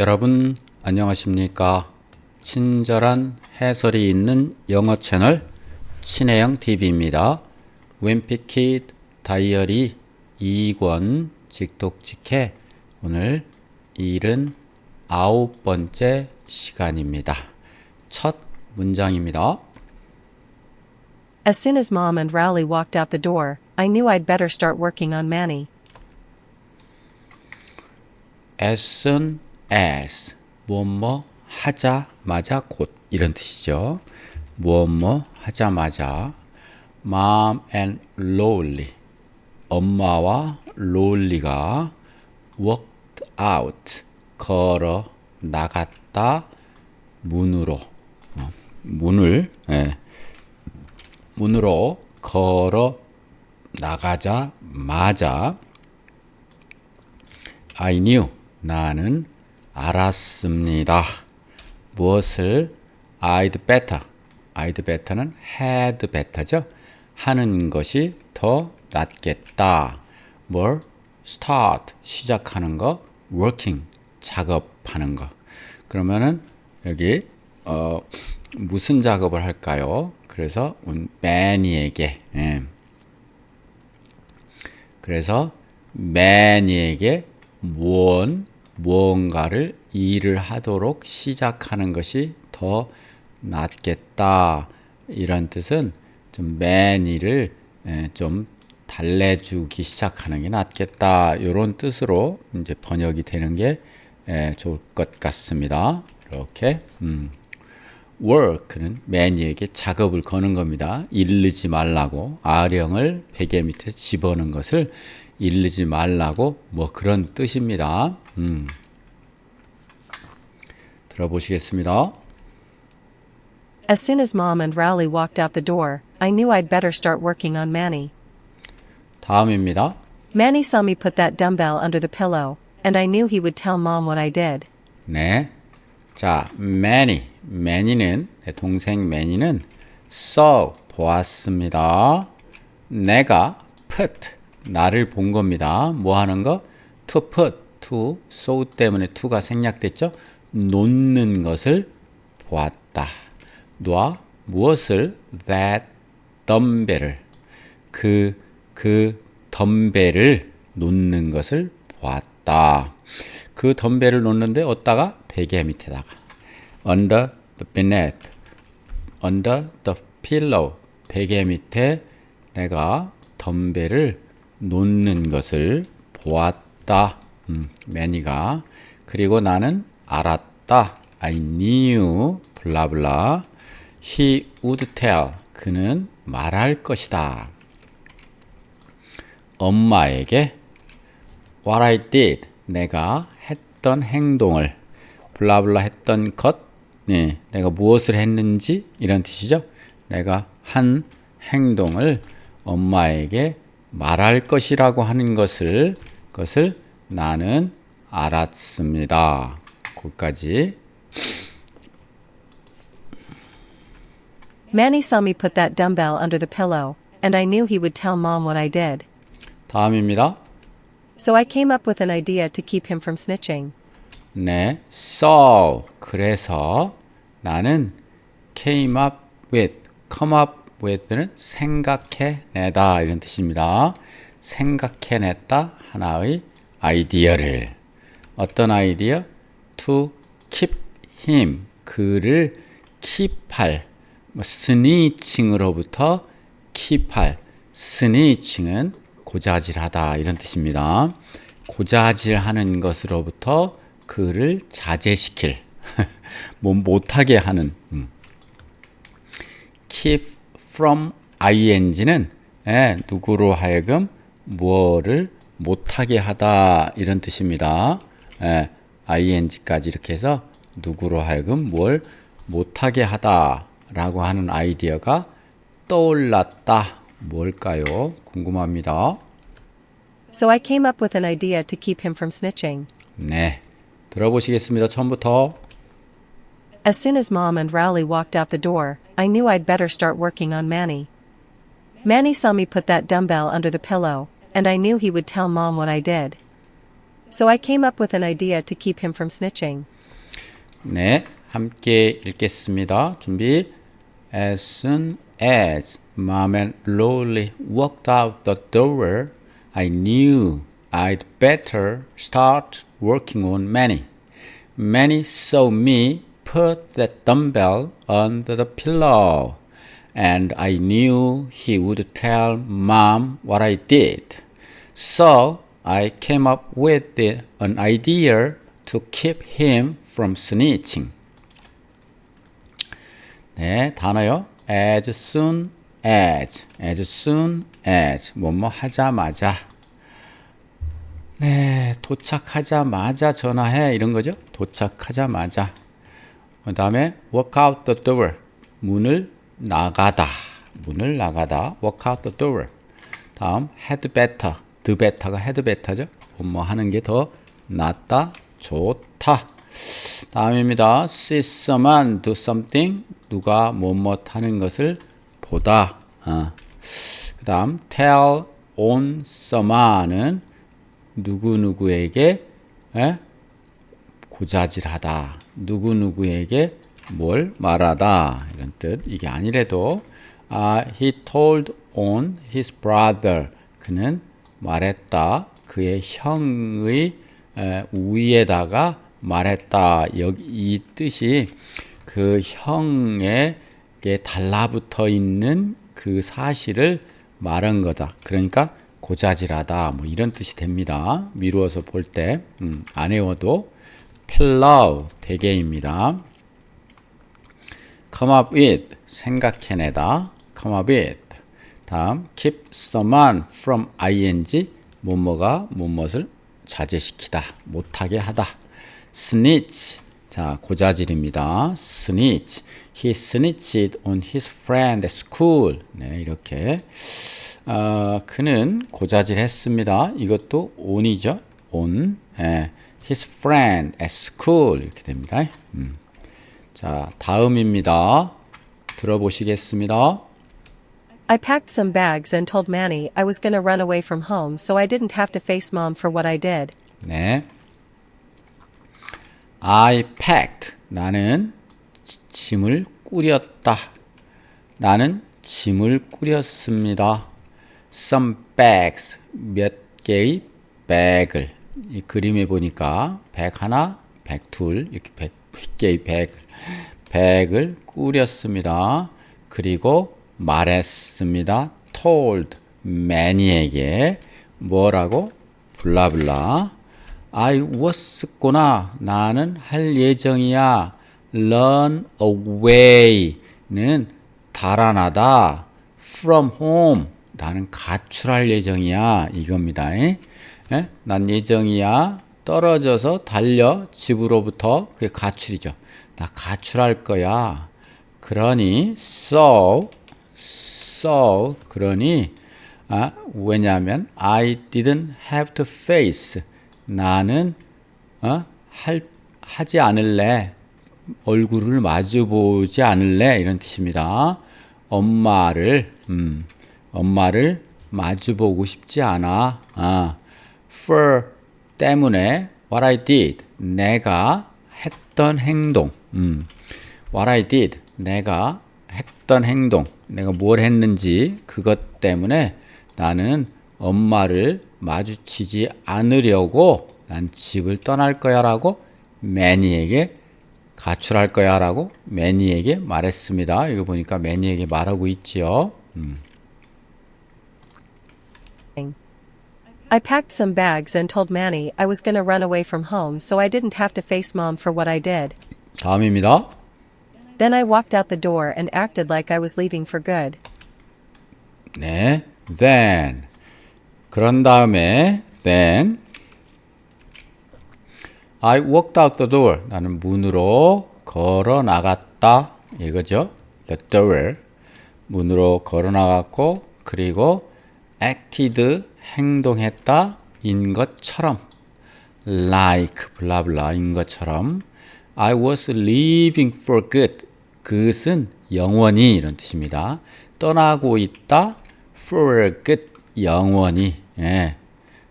여러분 안녕하십니까? 친절한 해설이 있는 영어 채널 친혜영 TV입니다. 웬피킷 다이어리 2권 직독직해 오늘 79번째 시간입니다. 첫 문장입니다. As soon as Mom and Rowley walked out the door, I knew I'd better start working on Manny. as soon as. 뭐뭐 하자마자 곧. 이런 뜻이죠. 뭐뭐 하자마자 mom and Lolly 엄마와 롤리가 walked out. 걸어 나갔다 문으로. 어, 문을 예, 문으로 걸어 나가자마자 I knew. 나는 알았습니다. 무엇을 I'd better I'd better는 had better죠. 하는 것이 더 낫겠다. 뭘 start 시작하는 거 working 작업하는 거. 그러면은 여기 어 무슨 작업을 할까요? 그래서 매니에게 예. 그래서 매니에게 무언 무언가를 일을 하도록 시작하는 것이 더 낫겠다 이런 뜻은 좀 매니를 예, 좀 달래주기 시작하는 게 낫겠다 이런 뜻으로 이제 번역이 되는 게 예, 좋을 것 같습니다. 이렇게 음. work는 매니에게 작업을 거는 겁니다. 이르지 말라고 아령을 베개 밑에 집어넣은 것을 이르지 말라고 뭐 그런 뜻입니다. 음. 들어보시겠습니다. As soon as Mom and Rowley walked out the door, I knew I'd better start working on Manny. 다음입니다. Manny saw me put that dumbbell under the pillow, and I knew he would tell Mom what I did. 네. 자, 매니. 매니는 내 동생 매니는 saw 보았습니다. 내가 put 나를 본 겁니다. 뭐 하는 거? to put to so 때문에 to가 생략됐죠? 놓는 것을 보았다. 놔 무엇을 that 덤벨을 그 그 덤벨을 놓는 것을 보았다. 그 덤벨을 놓는데 어디다가 베개 밑에다가 under the beneath under the pillow 베개 밑에 내가 덤벨을 놓는 것을 보았다. 음, 매니가 그리고 나는 알았다. I knew 블라블라 he would tell 그는 말할 것이다. 엄마에게 what I did 내가 했던 행동을 블라블라 했던 것 네, 내가 무엇을 했는지 이런 뜻이죠. 내가 한 행동을 엄마에게 말할 것이라고 하는 것을 것을 나는 알았습니다. 거기까지 Manny saw me put that dumbbell under the pillow, and I knew he would tell Mom what I did. 다음입니다. So I came up with an idea to keep him from snitching. 네, so 그래서 나는 came up with, come up with는 생각해내다 이런 뜻입니다. 생각해냈다 하나의 아이디어를 어떤 아이디어? To keep him 그를 keep할 뭐 스니칭으로부터 keep할 스니칭은 고자질하다 이런 뜻입니다. 고자질하는 것으로부터 그를 자제시킬 뭐 못하게 하는 음. keep from ing는 예, 누구로 하여금 뭐를 못하게 하다 이런 뜻입니다. 예, ing까지 이렇게 해서 누구로 하여금 뭘 못하게 하다라고 하는 아이디어가 떠올랐다. 뭘까요? 궁금합니다. So I came up with an idea to keep him from snitching. 네, 들어보시겠습니다. 처음부터 As soon as Mom and Rowley walked out the door, I knew I'd better start working on Manny. Manny saw me put that dumbbell under the pillow, and I knew he would tell Mom what I did. So I came up with an idea to keep him from snitching. 네, 함께 읽겠습니다. 준비. As soon as Mom and Lolly walked out the door, I knew I'd better start working on Manny. Manny saw me put the dumbbell under the pillow, and I knew he would tell Mom what I did. So I came up with the, an idea to keep him from snitching. 네, 단어요. As soon as, as soon as, 뭐뭐 하자마자. 네, 도착하자마자 전화해 이런 거죠. 도착하자마자. 그 다음에 walk out the door, 문을 나가다, 문을 나가다, walk out the door. 다음 had better, the better가 had better죠. 뭐뭐 하는 게 더 낫다, 좋다. 다음입니다. see someone do something, 누가 뭐뭐 하는 것을 보다. 어. 그 다음 tell on someone은 누구누구에게 에? 고자질하다. 누구누구에게 뭘 말하다. 이런 뜻. 이게 아니래도 아, he told on his brother. 그는 말했다. 그의 형의 에, 위에다가 말했다. 여기 이 뜻이 그 형에게 달라붙어 있는 그 사실을 말한 거다. 그러니까 고자질하다. 뭐 이런 뜻이 됩니다. 미루어서 볼 때, 음, 안 외워도 pillow 대개입니다. come up with 생각해내다. come up with 다음 keep someone from ing 뭐뭐가 뭐뭇을 자제시키다 못하게 하다. snitch 자 고자질입니다. snitch he snitched on his friend at school 네 이렇게 어, 그는 고자질했습니다. 이것도 on이죠. on 예, his friend at school 이렇게 됩니다. 음. 자 다음입니다. 들어보시겠습니다. I packed some bags and told Manny I was going to run away from home so I didn't have to face mom for what I did. 네. I packed. 나는 짐을 꾸렸다. 나는 짐을 꾸렸습니다. Some bags. 몇 개의 백을. 이 그림에 보니까 백 하나, 백 둘, 이렇게 백, 백 개의 백, 백을 꾸렸습니다. 그리고 말했습니다. told man이에게 뭐라고? 블라블라. I was구나. 나는 할 예정이야. run away는 달아나다. from home. 나는 가출할 예정이야. 이겁니다. 에? 에? 난 예정이야. 떨어져서 달려 집으로부터 그게 가출이죠. 나 가출할 거야. 그러니 so so 그러니 아, 왜냐하면 I didn't have to face 나는 어? 할 하지 않을래 얼굴을 마주 보지 않을래 이런 뜻입니다. 엄마를 음, 엄마를 마주 보고 싶지 않아. 아, for 때문에 what I did 내가 했던 행동. 음, what I did 내가 했던 행동. 내가 뭘 했는지 그것 때문에 나는 엄마를 마주치지 않으려고 난 집을 떠날 거야 라고 매니에게 가출할 거야 라고 매니에게 말했습니다. 이거 보니까 매니에게 말하고 있지요. 음. I packed some bags and told Manny I was going to run away from home so I didn't have to face mom for what I did. 다음입니다. Then I walked out the door and acted like I was leaving for good. 네. Then 그런 다음에 then I walked out the door. 나는 문으로 걸어 나갔다. 이거죠. The door. 문으로 걸어 나갔고 그리고 acted 행동했다 인 것처럼 like 블라블라 인 것처럼 I was leaving for good. 그것은 영원히 이런 뜻입니다. 떠나고 있다 for good 영원히 예.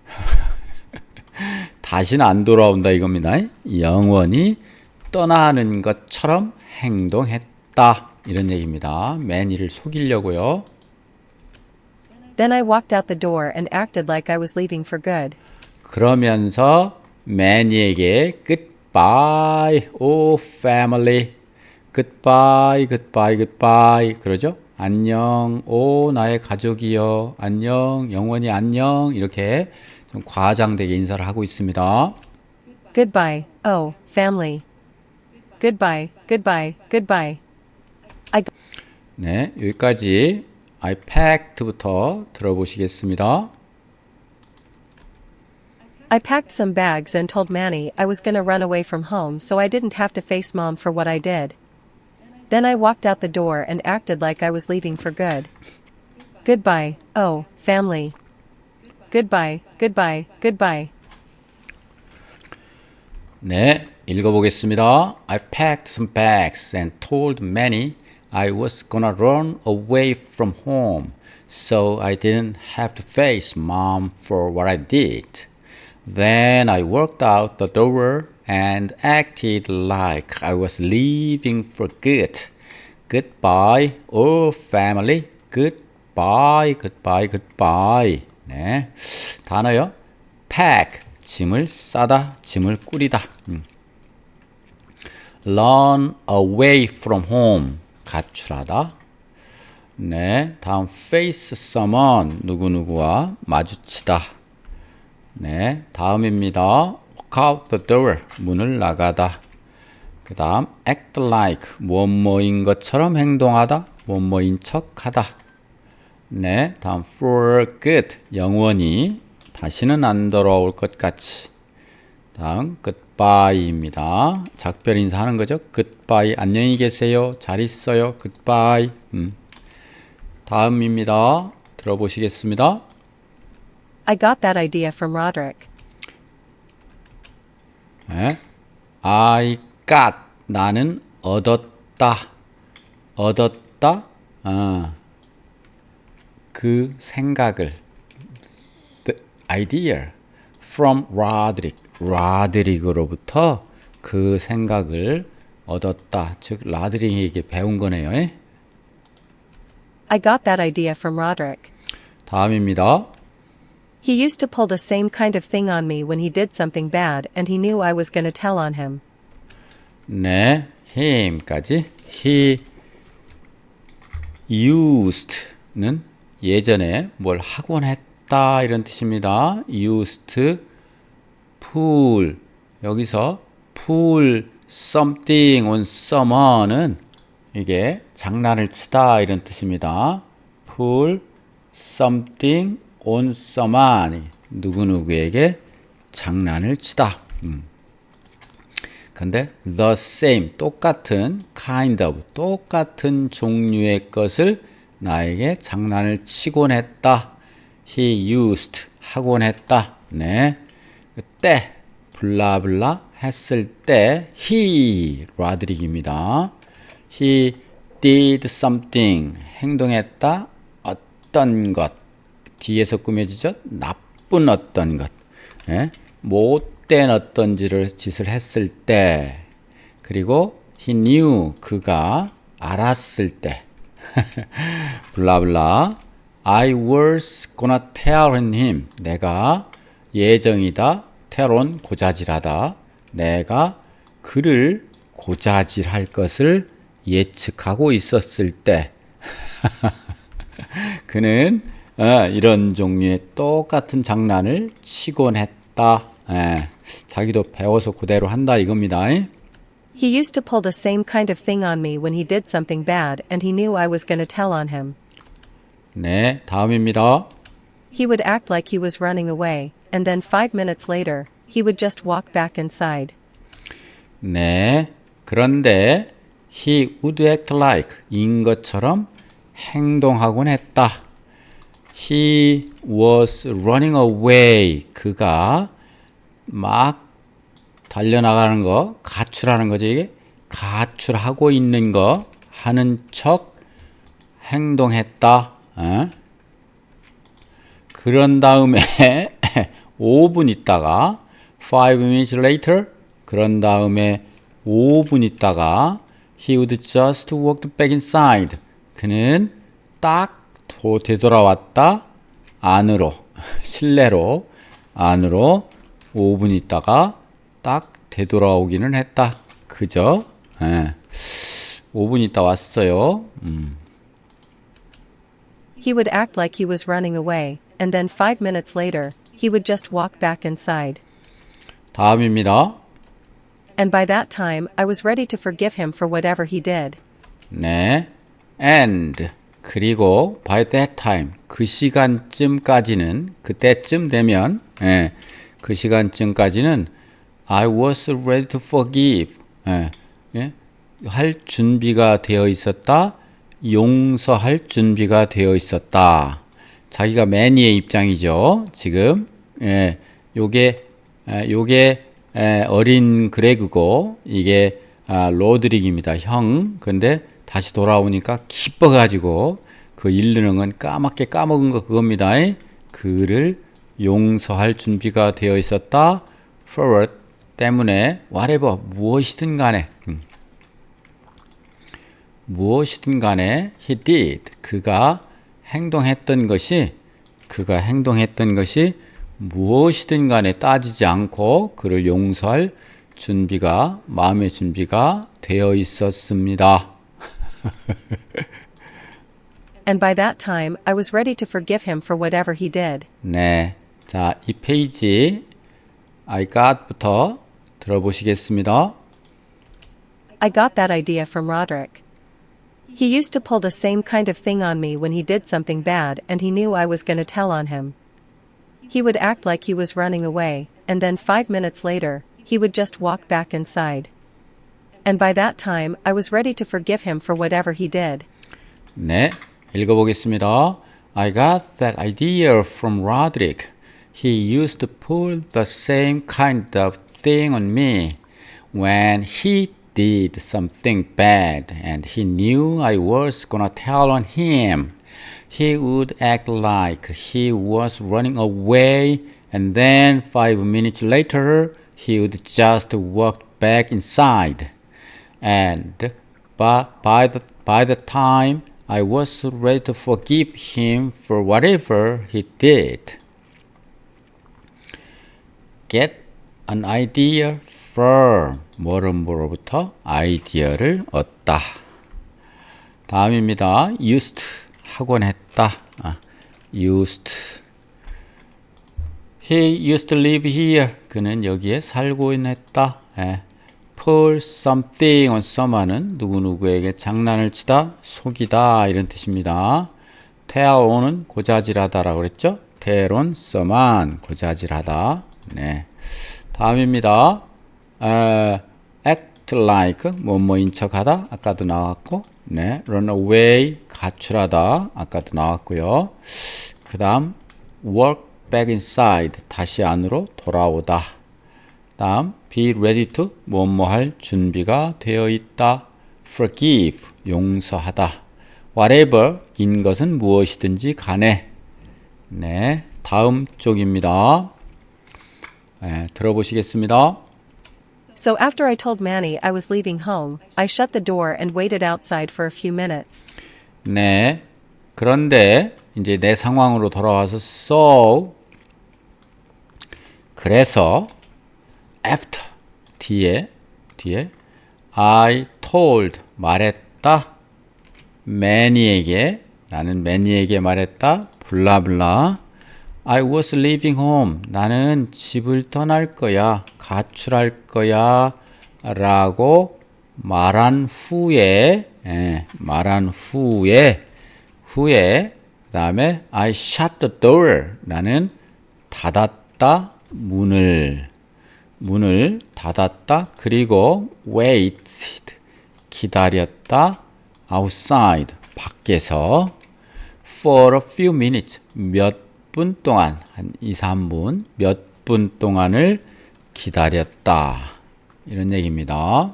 다시는 안 돌아온다 이겁니다. 영원히 떠나는 것처럼 행동했다. 이런 얘기입니다. 매니를 속이려고요. Then I walked out the door and acted like I was leaving for good. 그러면서 매니에게 goodbye, oh family, goodbye, goodbye, goodbye 그러죠? 안녕, 오 나의 가족이여, 안녕, 영원히 안녕 이렇게 좀 과장되게 인사를 하고 있습니다. Goodbye, oh, family. Goodbye, goodbye, goodbye. I 네, 여기까지 I packed부터 들어보시겠습니다. I packed some bags and told Manny I was gonna run away from home so I didn't have to face mom for what I did. Then I walked out the door and acted like I was leaving for good. Goodbye, oh, family. Goodbye, goodbye, goodbye. 네, 읽어보겠습니다. I packed some bags and told Manny I was gonna run away from home, so I didn't have to face mom for what I did. Then I walked out the door and acted like I was leaving for good. Goodbye, oh family. Goodbye, goodbye, goodbye. 네, 단어요. pack, 짐을 싸다, 짐을 꾸리다. 음. run away from home, 가출하다. 네, 다음 face someone, 누구누구와 마주치다. 네, 다음입니다. walk out the door, 문을 나가다. 그 다음 act like, 무엇뭐인 것처럼 행동하다, 무엇뭐인 척하다. 네, 다음 for good, 영원히 다시는 안 돌아올 것 같이. 다음 goodbye입니다. 작별 인사하는 거죠. goodbye, 안녕히 계세요. 잘 있어요. goodbye. 음. 다음입니다. 들어보시겠습니다. I got that idea from Roderick. 네. I got 나는 얻었다. 얻었다. 아, 그 생각을 the idea from Roderick. 라드릭으로부터 그 생각을 얻었다. 즉 라드릭에게 배운 거네요. 예? I got that idea from Roderick. 다음입니다. He used to pull the same kind of thing on me when he did something bad and he knew I was gonna tell on him. 네, him까지 he used는 예전에 뭘 하곤 했다 이런 뜻입니다. used pull 여기서 pull something on someone은 이게 장난을 치다 이런 뜻입니다. pull something on someone 누구누구에게 장난을 치다. 음. 근데 the same 똑같은 kind of 똑같은 종류의 것을 나에게 장난을 치곤 했다. he used 하곤 했다. 네. 그때 블라블라 했을 때 he 라드릭입니다. he did something. 행동했다. 어떤 것? 뒤에서 꾸며지죠? 나쁜 어떤 것? 예? 못된 어떤 짓을, 짓을 했을 때. 그리고 he knew 그가 알았을 때. 블라블라. I was gonna tell him. 내가 예정이다 테론 고자질하다 내가 그를 고자질할 것을 예측하고 있었을 때 그는 어, 이런 종류의 똑같은 장난을 치곤 했다. 예, 자기도 배워서 그대로 한다 이겁니다. He used to pull the same kind of thing on me when he did something bad and he knew I was gonna tell on him. 네, 다음입니다. He would act like he was running away, and then five minutes later, he would just walk back inside. 네, 그런데 he would act like 인 것처럼 행동하곤 했다. He was running away. 그가 막 달려나가는 거, 가출하는 거죠. 이게 가출하고 있는 거 하는 척 행동했다. 어? 그런 다음에 5분 있다가 five minutes later 그런 다음에 5분 있다가 he would just walk back inside 그는 딱 도- 되돌아왔다 안으로 실내로 안으로 5분 있다가 딱 되돌아오기는 했다 그죠? 예. 5분 있다 왔어요. 음. He would act like he was running away, and then five minutes later, he would just walk back inside. 다음입니다. And by that time, I was ready to forgive him for whatever he did. 네. and 그리고 by that time 그 시간쯤까지는 그때쯤 되면 예, 그 시간쯤까지는 I was ready to forgive 예, 예, 할 준비가 되어 있었다 용서할 준비가 되어 있었다 자기가 매니의 입장이죠 지금 예, 요게 에, 요게 에, 어린 그레그고 이게 아, 로드릭입니다. 형. 근데 다시 돌아오니까 기뻐가지고 그 일르는 건 까맣게 까먹은 거 그겁니다. 그를 용서할 준비가 되어 있었다. forward 때문에 whatever 무엇이든 간에 음. 무엇이든 간에 he did 그가 행동했던 것이 그가 행동했던 것이 무엇이든 간에 따지지 않고 그를 용서할 준비가 마음의 준비가 되어 있었습니다. And by that time, I was ready to forgive him for whatever he did. 네. 자, 이 페이지 I got부터 들어보시겠습니다. I got that idea from Roderick. He used to pull the same kind of thing on me when he did something bad and he knew I was going to tell on him. He would act like he was running away, and then five minutes later, he would just walk back inside. And by that time, I was ready to forgive him for whatever he did. 네, 읽어보겠습니다. I got that idea from Roderick. He used to pull the same kind of thing on me when he did something bad and he knew I was gonna tell on him. He would act like he was running away and then five minutes later he would just walk back inside. And by, by, the, by the time I was ready to forgive him for whatever he did. Get an idea from 뭐로부터 아이디어를 얻다. 다음입니다. used 하곤 했다. 아, used. He used to live here. 그는 여기에 살고 있다. 예. pull something on someone은 누구누구에게 장난을 치다, 속이다 이런 뜻입니다. tell on은 고자질하다라고 그랬죠? tell on someone 고자질하다. 네. 다음입니다. 에, act like 뭐뭐인 척하다 아까도 나왔고, 네. run away 가출하다 아까도 나왔고요. 그다음 work back inside 다시 안으로 돌아오다. 다음 be ready to 뭐뭐 할 준비가 되어 있다. forgive 용서하다. whatever 인 것은 무엇이든지 간에. 네, 다음 쪽입니다. 네, 들어보시겠습니다. So after I told Manny I was leaving home, I shut the door and waited outside for a few minutes. 네. 그런데 이제 내 상황으로 돌아와서 so 그래서 after 뒤에 뒤에 I told 말했다 매니에게 나는 매니에게 말했다 블라블라 I was leaving home 나는 집을 떠날 거야 가출할 거야 라고 말한 후에 예, 말한 후에 후에 그 다음에 I shut the door 나는 닫았다 문을 문을 닫았다 그리고 waited 기다렸다 outside 밖에서 for a few minutes 몇 분 동안 한 2, 3분 몇 분 동안을 기다렸다 이런 얘기입니다.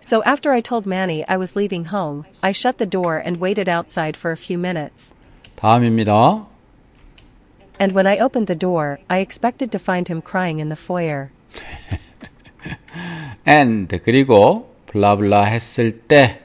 So after I told Manny I was leaving home, I shut the door and waited outside for a few minutes. 다음입니다. And when I opened the door, I expected to find him crying in the foyer. and 그리고 블라블라 했을 때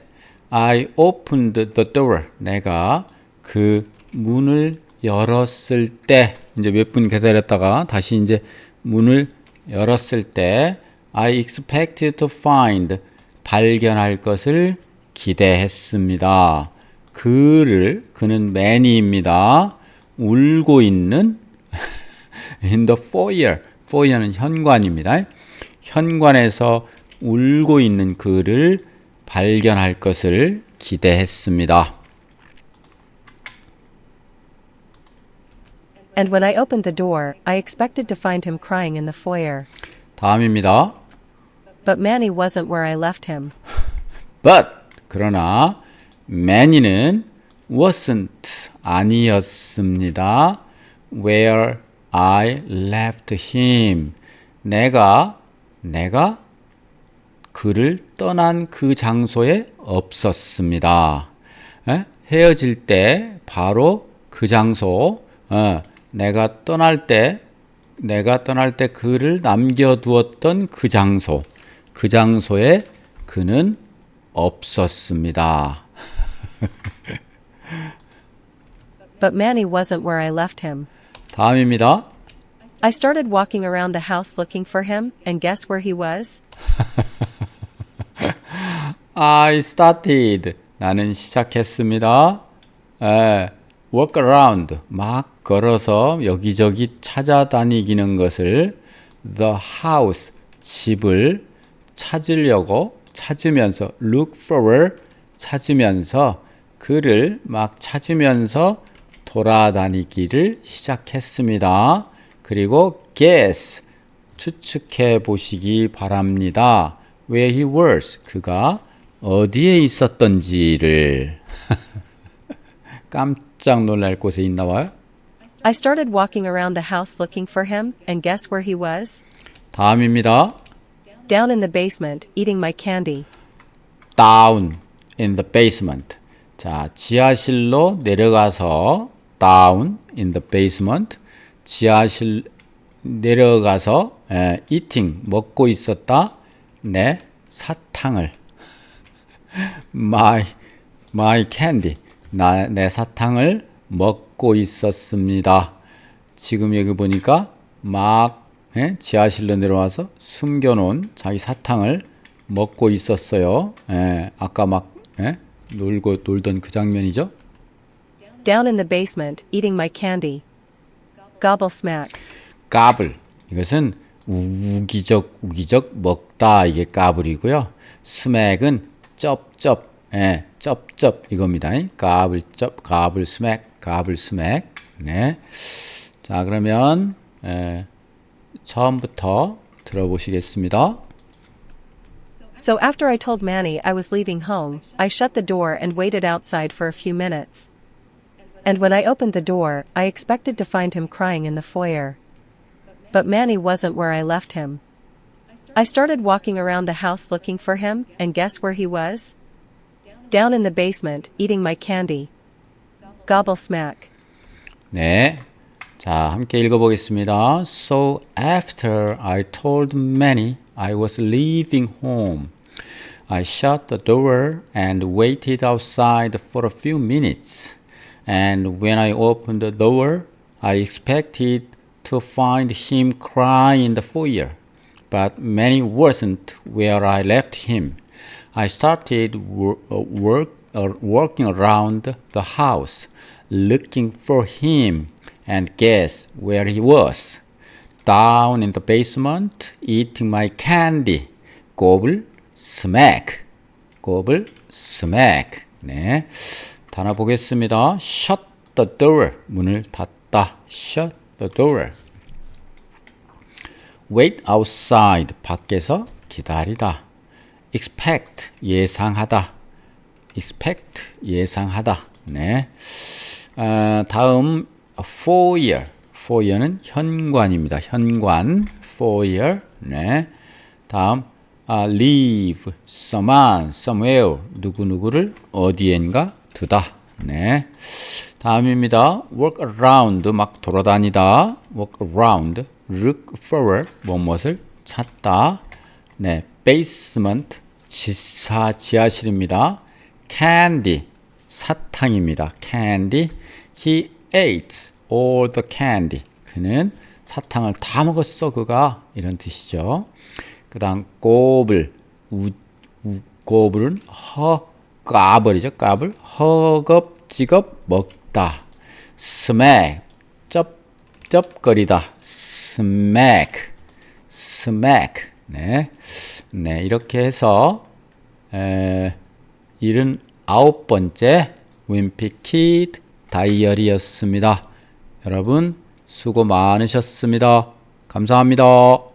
I opened the door 내가 그 문을 열었을 때 이제 몇 분 기다렸다가 다시 이제 문을 열었을 때 I expected to find 발견할 것을 기대했습니다. 그를 그는 매니입니다. 울고 있는 in the foyer. foyer는 현관입니다. 현관에서 울고 있는 그를 발견할 것을 기대했습니다. And when I opened the door, I expected to find him crying in the foyer. 다음입니다. But Manny wasn't where I left him. But 그러나 Manny는 wasn't 아니었습니다. Where I left him. 내가 내가 그를 떠난 그 장소에 없었습니다. 에? 헤어질 때 바로 그 장소, 어, 내가 떠날 때, 내가 떠날 때 그를 남겨두었던 그 장소, 그 장소에 그는 없었습니다. But Manny wasn't where I left him. 다음입니다. I started walking around the house looking for him, and guess where he was? I started. 나는 시작했습니다. 에, walk around. 막 걸어서 여기저기 찾아다니기는 것을 the house. 집을 찾으려고 찾으면서 look for 찾으면서 그를 막 찾으면서 돌아다니기를 시작했습니다. 그리고 guess 추측해 보시기 바랍니다. Where he was 그가 어디에 있었던지를 깜짝 놀랄 곳에 있나 봐요. I started walking around the house looking for him, and guess where he was? 다음입니다. Down in the basement, eating my candy. Down in the basement. 자, 지하실로 내려가서 down in the basement. 지하실 내려가서 에, eating 먹고 있었다. 내 사탕을 my my candy 나 내 사탕을 먹고 있었습니다. 지금 여기 보니까 막 예? 지하실로 내려와서 숨겨놓은 자기 사탕을 먹고 있었어요. 예, 아까 막 예? 놀고 놀던 그 장면이죠. Down in the basement, eating my candy. Gobble smack. 까불 이것은 우기적 우기적 먹다 이게 까불이고요. 스맥은 쩝쩝 예, 쩝쩝 이겁니다. 까불 쩝 까불 스맥 까불 스맥 네. 자 그러면 예, 처음부터 들어보시겠습니다. So after I told Manny I was leaving home, I shut the door and waited outside for a few minutes. And when I opened the door, I expected to find him crying in the foyer. But Manny wasn't where I left him. I started walking around the house looking for him, and guess where he was? Down in the basement, eating my candy. Gobble smack. 네. 자, 함께 읽어보겠습니다. So after I told Manny I was leaving home, I shut the door and waited outside for a few minutes. And when I opened the door, I expected to find him crying in the foyer. But Manny wasn't where I left him. I started wor- uh, work, uh, walking around the house looking for him and guess where he was. Down in the basement eating my candy. gobble, smack. gobble, smack. 네. 단어 보겠습니다. shut the door. 문을 닫다. shut the door. wait outside. 밖에서 기다리다. Expect. 예상하다. expect. 예상하다. 네. 아, 다음 foyer. foyer는 현관입니다. 현관. foyer. 네. 다음 아, leave someone somewhere 누구 누구를 어디엔가 두다. 네. 다음입니다. walk around 막 돌아다니다. walk around look for 무엇을 찾다. 네, basement 지하 지하실입니다. candy 사탕입니다. candy he ate all the candy. 그는 사탕을 다 먹었어 그가. 이런 뜻이죠. 그다음 꼬불 꼬불은 허 까불이죠 까불. 허겁지겁 먹다. smack 쩝쩝거리다. smack smack. 네, 네 이렇게 해서 에, 79번째 윈피키드 다이어리였습니다. 여러분 수고 많으셨습니다. 감사합니다.